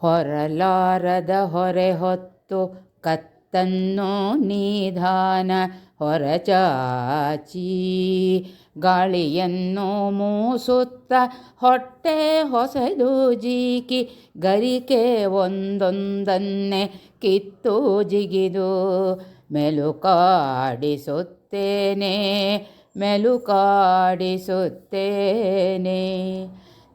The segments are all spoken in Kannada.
ಹೊರಲಾರದ ಹೊರೆ ಹೊತ್ತು ಕತ್ತನ್ನು ನಿಧಾನ ಹೊರಚಾಚಿ. ಗಾಳಿಯನ್ನು ಮೂಸುತ್ತ ಹೊಟ್ಟೆ ಹೊಸೆದು ಜೀಕಿ, ಗರಿಕೆ ಒಂದೊಂದನ್ನೇ ಕಿತ್ತು ಜಿಗಿದು. ಮೆಲುಕಾಡಿಸುತ್ತೇನೆ ಮೆಲುಕಾಡಿಸುತ್ತೇನೆ.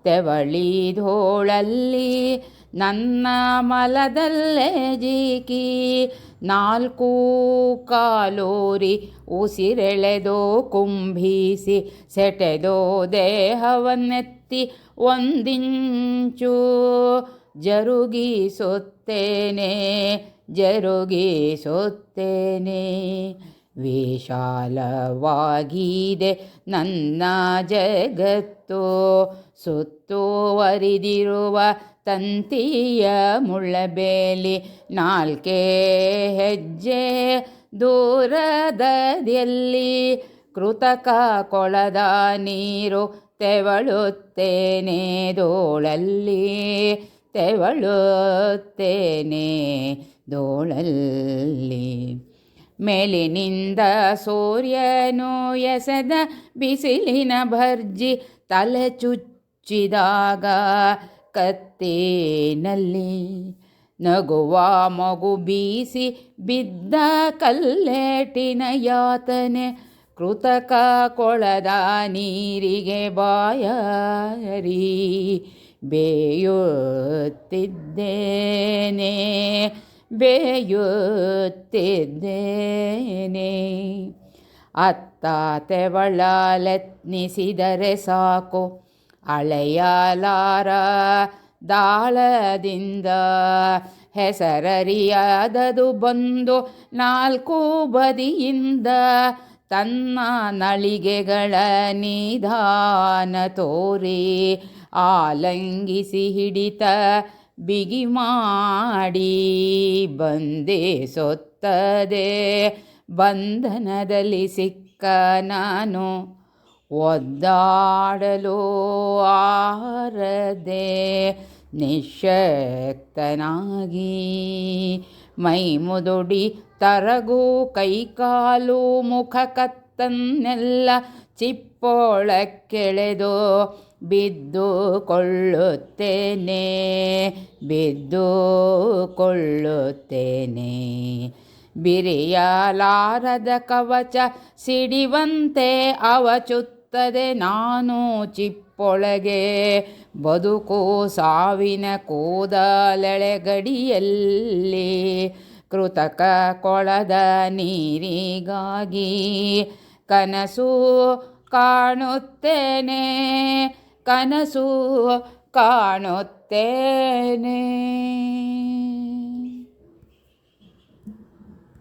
ತೆವಳಿ ಧೋಳಲ್ಲಿ ನನ್ನ ಮಲದಲ್ಲೇ ಜೀಕಿ. ನಾಲ್ಕು ಕಾಲೋರಿ ಉಸಿರೆಳೆದೋ ಕುಂಭಿಸಿ ಸೆಟೆದೋ ದೇಹವನ್ನೆತ್ತಿ ಒಂದಿಂಚು. ಜರುಗಿಸುತ್ತೇನೆ ಜರುಗಿಸುತ್ತೇನೆ. ವಿಶಾಲವಾಗಿದೆ ನನ್ನ ಜಗತ್ತು. ಸುತ್ತುವರಿದಿರುವ ತಂತಿಯ ಮುಳ್ಳಬೇಲಿ ನಾಲ್ಕೇ ಹೆಜ್ಜೆ ದೂರದಲ್ಲಿ ಕೃತಕ ಕೊಳದ ನೀರು ತೆವಳುತ್ತೇನೆ ದೋಳಲ್ಲಿ ತೆವಳುತ್ತೇನೆ ದೋಳಲ್ಲಿ. ಮೇಲಿನಿಂದ ಸೂರ್ಯನು ಎಸೆದ ಬಿಸಿಲಿನ ಭರ್ಜಿ ತಲೆ ಚುಚ್ಚಿದಾಗ ಕತ್ತೇನಲ್ಲಿ ನಗುವ ಮಗು ಬೀಸಿ ಬಿದ್ದ ಕಲ್ಲೇಟಿನ ಯಾತನೆ ಕೃತಕ ಕೊಳದ ನೀರಿಗೆ ಬಾಯರಿ ಬೇಯುತ್ತಿದ್ದೇನೆ. ಬೇಯುತ್ತಿದ್ದೇನೆ. ಅತ್ತ ತೆವಳಲೆತ್ನಿಸಿದರೆ ಸಾಕು. ಅಳೆಯಲಾರ ದಾಳದಿಂದ ಹೆಸರರಿಯಾದದು ಬಂದು ನಾಲ್ಕು ಬದಿಯಿಂದ ತನ್ನ ನಳಿಗೆಗಳ ನಿಧಾನ ತೋರಿ ಆಲಂಗಿಸಿ ಹಿಡಿತ ಬಿಗಿ ಮಾಡಿ ಸೊತ್ತದೆ. ಬಂಧನದಲ್ಲಿ ಸಿಕ್ಕ ನಾನು ಒದ್ದಾಡಲು ಆರದೆ ನಿಶಕ್ತನಾಗಿ. ಮೈ ಮುದುಡಿ ತರಗು ಕೈಕಾಲು ಮುಖ ಕತ್ತನ್ನೆಲ್ಲ ಚಿಪ್ಪೊಳಕ್ಕೆಳೆದು ಬಿದ್ದುಕೊಳ್ಳುತ್ತೇನೆ ಬಿದ್ದುಕೊಳ್ಳುತ್ತೇನೆ. ಬಿರಿಯಲಾರದ ಕವಚ ಸಿಡಿವಂತೆ ಅವಚುತ್ತದೆ ನಾನು ಚಿಪ್ಪೊಳಗೆ. ಬದುಕು ಸಾವಿನ ಕೂದಲೆಳೆಗಡಿಯಲ್ಲಿ ಕೃತಕ ಕೊಳದ ನೀರಿಗಾಗಿ ಕನಸು ಕಾಣುತ್ತೇನೆ. ಕನಸು ಕಾಣುತ್ತೇನೆ